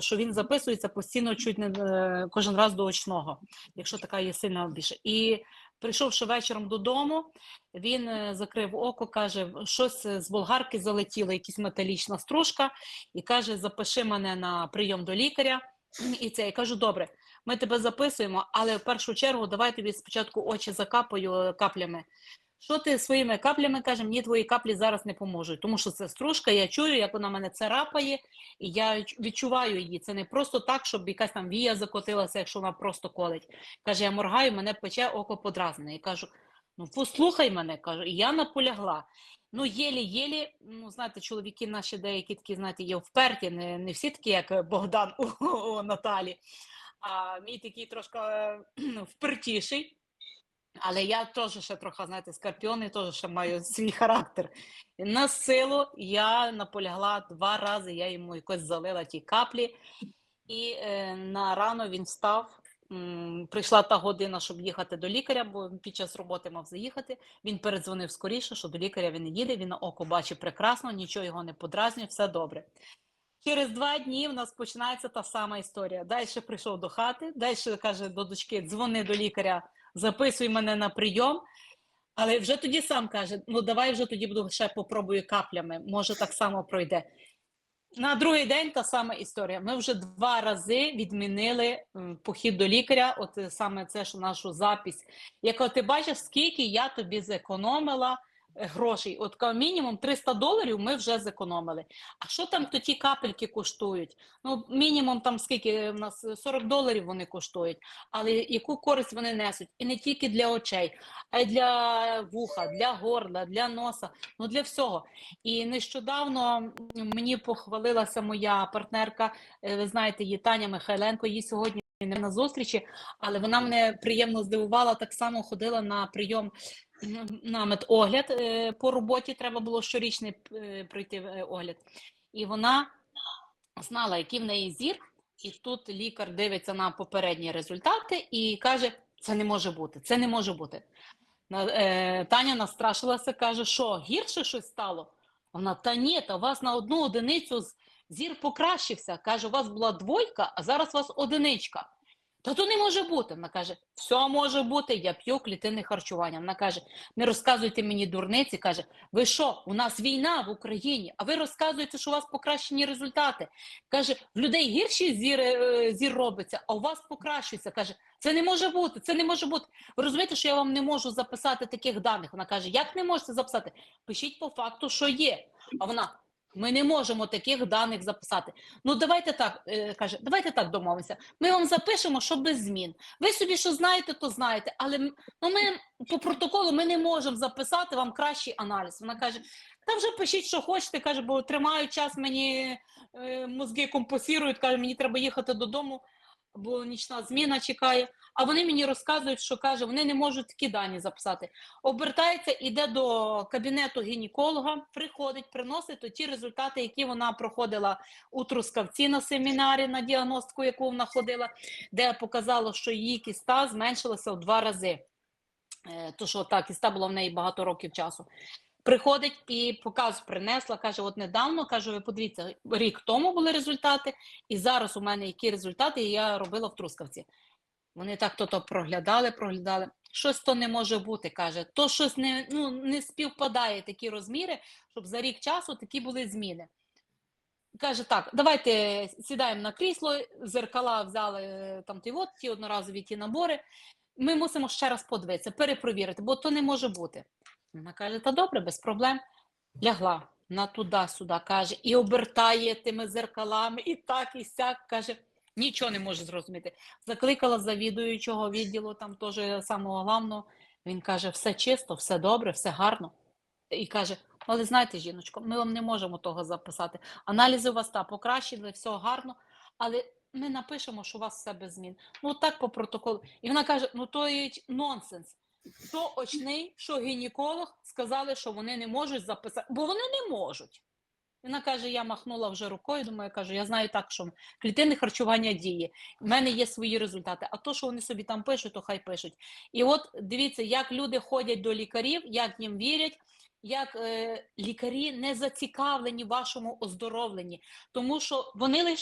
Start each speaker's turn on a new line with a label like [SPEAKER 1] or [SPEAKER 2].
[SPEAKER 1] що він записується постійно чуть не е, кожен раз до очного, якщо така є сильна більше. І прийшовши вечором додому, він е, закрив око, каже, щось з болгарки залетіло, якась металічна стружка, і каже: запиши мене на прийом до лікаря. І це я кажу, добре, ми тебе записуємо, але в першу чергу давай тобі спочатку очі закапаю каплями. Що ти своїми каплями каже, мені твої каплі зараз не поможуть, тому що це стружка, я чую, як вона мене царапає, і я відчуваю її. Це не просто так, щоб якась там вія закотилася, якщо вона просто колить. Каже, я моргаю, мене пече око подразнене. І кажу, ну послухай мене, кажу, і я наполягла. Ну, єлі-єлі, ну, знаєте, чоловіки наші деякі такі, знаєте, є вперті, не, не всі такі, як Богдан у, у Наталі, а мій такий трошки е, впертіший. Але я теж ще трохи, знаєте, скорпіони теж ще маю свій характер. На силу я наполягла два рази, я йому якось залила ті каплі, і е, на рано він встав. Прийшла та година, щоб їхати до лікаря, бо під час роботи мав заїхати. Він передзвонив скоріше, що до лікаря він не їде. Він око бачить прекрасно, нічого його не подразнює, все добре. Через два дні в нас починається та сама історія. Далі прийшов до хати, далі каже до дочки: дзвони до лікаря, записуй мене на прийом. Але вже тоді сам каже: ну давай вже тоді буду ще попробую каплями, може так само пройде. На другий день та сама історія. Ми вже два рази відмінили похід до лікаря, от е, саме це ж нашу запись. Як ти бачиш, скільки я тобі зекономила грошей. От мінімум 300 доларів ми вже зекономили. А що там то ті капельки коштують? Ну, мінімум там скільки в нас е, 40 доларів вони коштують, але яку користь вони несуть? І не тільки для очей, а й для вуха, для горла, для носа, ну для всього. І нещодавно мені похвалилася моя партнерка, е, ви знаєте, її Таня Михайленко, її сьогодні не на зустрічі, але вона мене приємно здивувала. Так само ходила на прийом м, на медогляд е, по роботі. Треба було щорічний е, пройти е, огляд. І вона знала, який в неї зір, і тут лікар дивиться на попередні результати і каже: це не може бути, це не може бути. Таня настрашилася, каже, що гірше щось стало? Вона, та ні, та у вас на одну одиницю зір покращився. Каже, у вас була двойка, а зараз у вас одиничка. Та то не може бути. Вона каже, все може бути, я п'ю клітинне харчування. Вона каже, не розказуйте мені дурниці. Каже, ви що, у нас війна в Україні, а ви розказуєте, що у вас покращені результати. Каже, в людей гірші зір, е, зір робиться, а у вас покращується. Каже, це не може бути, це не може бути. Ви розумієте, що я вам не можу записати таких даних? Вона каже, як не можете записати? Пишіть по факту, що є. А вона, ми не можемо таких даних записати. Ну давайте так, е, каже, давайте так домовимося. Ми вам запишемо, що без змін. Ви собі що знаєте, то знаєте, але ну, ми по протоколу ми не можемо записати вам кращий аналіз. Вона каже, та вже пишіть, що хочете, каже, бо тримають час, мені е, мозги компосірують. каже, мені треба їхати додому, бо нічна зміна чекає. А вони мені розказують, що каже, вони не можуть такі дані записати. Обертається, іде до кабінету гінеколога, приходить, приносить ті результати, які вона проходила у Трускавці на семінарі на діагностику, яку вона ходила, де показало, що її кіста зменшилася в два рази. Е, То що так, кіста була в неї багато років часу. Приходить і показ принесла, каже: от недавно каже, ви подивіться, рік тому були результати, і зараз у мене які результати, і я робила в Трускавці. Вони так то то проглядали, проглядали. Щось то не може бути, каже. То щось не, ну, не співпадає такі розміри, щоб за рік часу такі були зміни. Каже, так, давайте сідаємо на крісло, зеркала взяли там ті от, ті одноразові ті набори. Ми мусимо ще раз подивитися, перепровірити, бо то не може бути. Вона каже, та добре, без проблем. Лягла на туди-сюди, каже, і обертає тими зеркалами, і так, і сяк, каже, нічого не може зрозуміти. Закликала завідуючого відділу, там теж самого главного. Він каже, все чисто, все добре, все гарно. І каже: але знаєте, жіночко, ми вам не можемо того записати. Аналізи у вас та покращили, все гарно, але ми напишемо, що у вас все без змін. Ну так по протоколу. І вона каже: ну то є нонсенс. Що очний, що гінеколог сказали, що вони не можуть записати, бо вони не можуть. Вона каже: я махнула вже рукою, думаю, кажу, я знаю так, що клітинне харчування діє. в мене є свої результати. А то, що вони собі там пишуть, то хай пишуть. І от дивіться, як люди ходять до лікарів, як їм вірять, як е, лікарі не зацікавлені в вашому оздоровленні, тому що вони лише